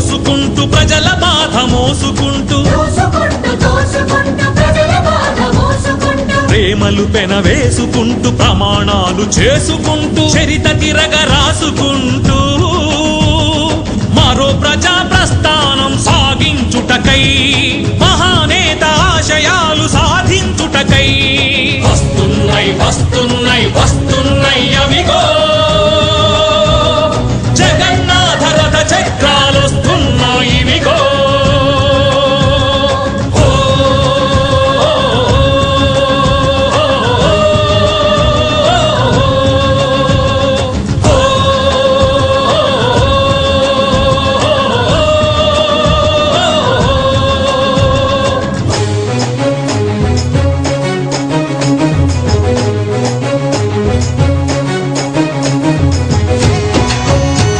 ప్రజల ప్రజల బాధ మోసుకుంటూ. ప్రేమలు పెన వేసుకుంటూ ప్రమాణాలు చేసుకుంటూ చరిత తిరగ రాసుకుంటూ. మరో ప్రజా ప్రస్థానం సాగించుటకై మహానేత ఆశయాలు సాధించుటకై. వస్తున్నాయి వస్తున్నాయి వస్తున్నాయి.